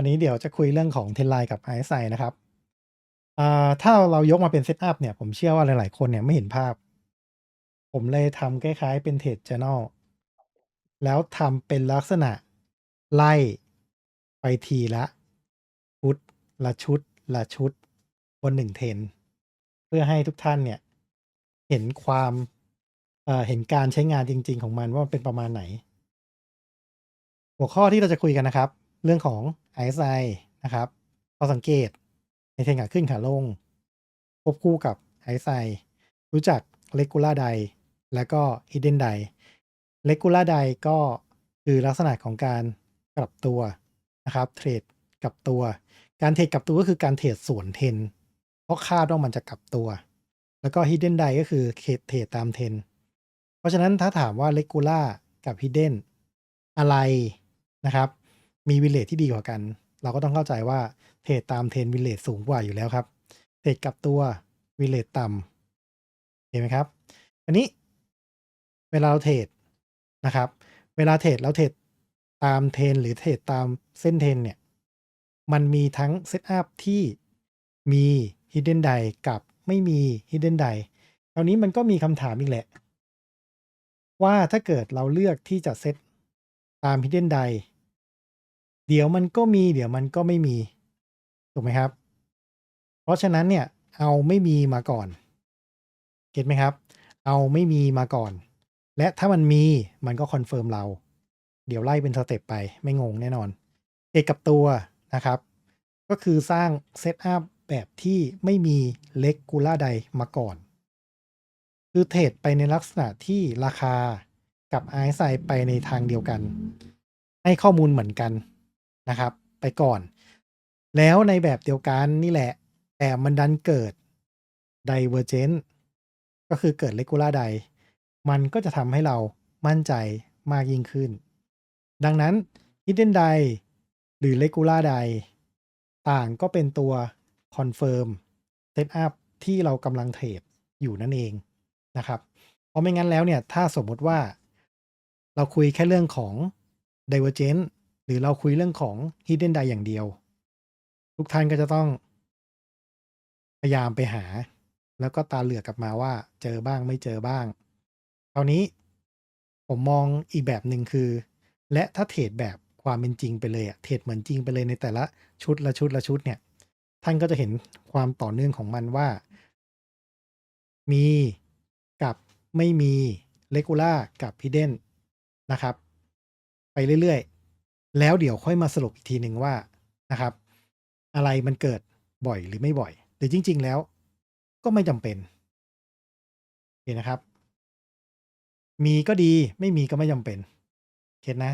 วันนี้เดี๋ยวจะคุยเรื่องของ Trendline กับ RSI นะครับอ่าถ้าเรายกมาเป็นเซตอัปเนี่ย ผมเชื่อว่าหลาย ๆ คนเนี่ยไม่เห็นภาพ ผมเลยทำคล้าย ๆ เป็น Trade Journal แล้วทำเป็นลักษณะไล่ไปทีละชุดละชุดละชุดบน1 Trend เพื่อให้ทุกท่านเนี่ย เห็นความเเห็นการใช้งานจริง ๆ ของมันว่ามันเป็นประมาณไหน หัวข้อที่เราจะคุยกันนะครับ เรื่องของ RSI นะครับข้อสังเกตในเทรนขาขึ้นขาลง ควบคู่กับ RSI รู้จัก Regular Dive แล้วก็ Hidden Dive Regular Dive ก็คือลักษณะของการกลับตัวนะครับเทรดกลับตัว การเทรดกลับตัวก็คือการเทรดสวน Trend เพราะคาดว่ามันจะกลับตัว แล้วก็ Hidden Dive ก็คือเทรดเทรดตาม Trend เพราะฉะนั้นถ้าถามว่า Regular กับ Hidden อะไรนะครับ มี Win Rate ที่ดีกว่ากัน เราก็ต้องเข้าใจว่าเทรดตาม Trend Win Rate สูงกว่าอยู่แล้วครับ เทรดกับตัว Win Rate ต่ำเห็นไหมครับ อันนี้เวลาเราเทรดนะครับ เวลาเทรดเราเทรดตาม Trend หรือเทรดตามเส้น Trend เนี่ย มันมีทั้งเซตอัปที่มี Hidden Die กับไม่มี Hidden Dive คราวนี้มันก็มีคำถามอีกแหละ ว่าถ้าเกิดเราเลือกที่จะเซตตาม Hidden Die เดี๋ยวมันก็มีเดี๋ยวมันก็ไม่มี ถูกไหมครับ เพราะฉะนั้นเนี่ย เอาไม่มีมาก่อน เก็ตไหมครับ เอาไม่มีมาก่อน และถ้ามันมีมันก็คอนเฟิร์มเรา เดี๋ยวไล่เป็นสเต็ปไปไม่งงแน่นอน เอกกับตัวนะครับ ก็คือสร้างเซตอัปแบบที่ไม่มี Regular Dive มาก่อน คือเทรดไปในลักษณะที่ราคากับ RSI ไปในทางเดียวกัน ให้ข้อมูลเหมือนกัน นะครับ ไปก่อน แล้วในแบบเดียวกันนี่แหละ แต่มันดันเกิด Divergence ก็คือเกิด Regular Dive มันก็จะทำให้เรามั่นใจมากยิ่งขึ้น ดังนั้น Hidden Dive หรือ Regular Dive ต่างก็เป็นตัวคอนเฟิร์มเซตอัปที่เรากำลังเทรดอยู่นั่นเองนะครับ เพราะไม่งั้นแล้วเนี่ย ถ้าสมมติว่าเราคุยแค่เรื่องของ Divergence หรือเราคุยเรื่องของ Hidden Die อย่างเดียว ทุกท่านก็จะต้องพยายามไปหา แล้วก็ตาเหลือกกลับมาว่า เจอบ้างไม่เจอบ้างคราวนี้ผมมองอีกแบบหนึ่งคือ และถ้าเทรดแบบความเป็นจริงไปเลยอะเทรดเหมือนจริงไปเลยในแต่ละชุดละชุดละชุดเนี่ย ท่านก็จะเห็นความต่อเนื่องของมันว่า มีกับไม่มี Regular กับ Hidden นะครับ ไปเรื่อย แล้วเดี๋ยวค่อยมาสรุปอีกทีหนึ่งว่านะครับ อะไรมันเกิดบ่อยหรือไม่บ่อย หรือจริง ๆ แล้ว ก็ไม่จำเป็นโอเคนะครับ มีก็ดีไม่มีก็ไม่จำเป็นเก็ตนะ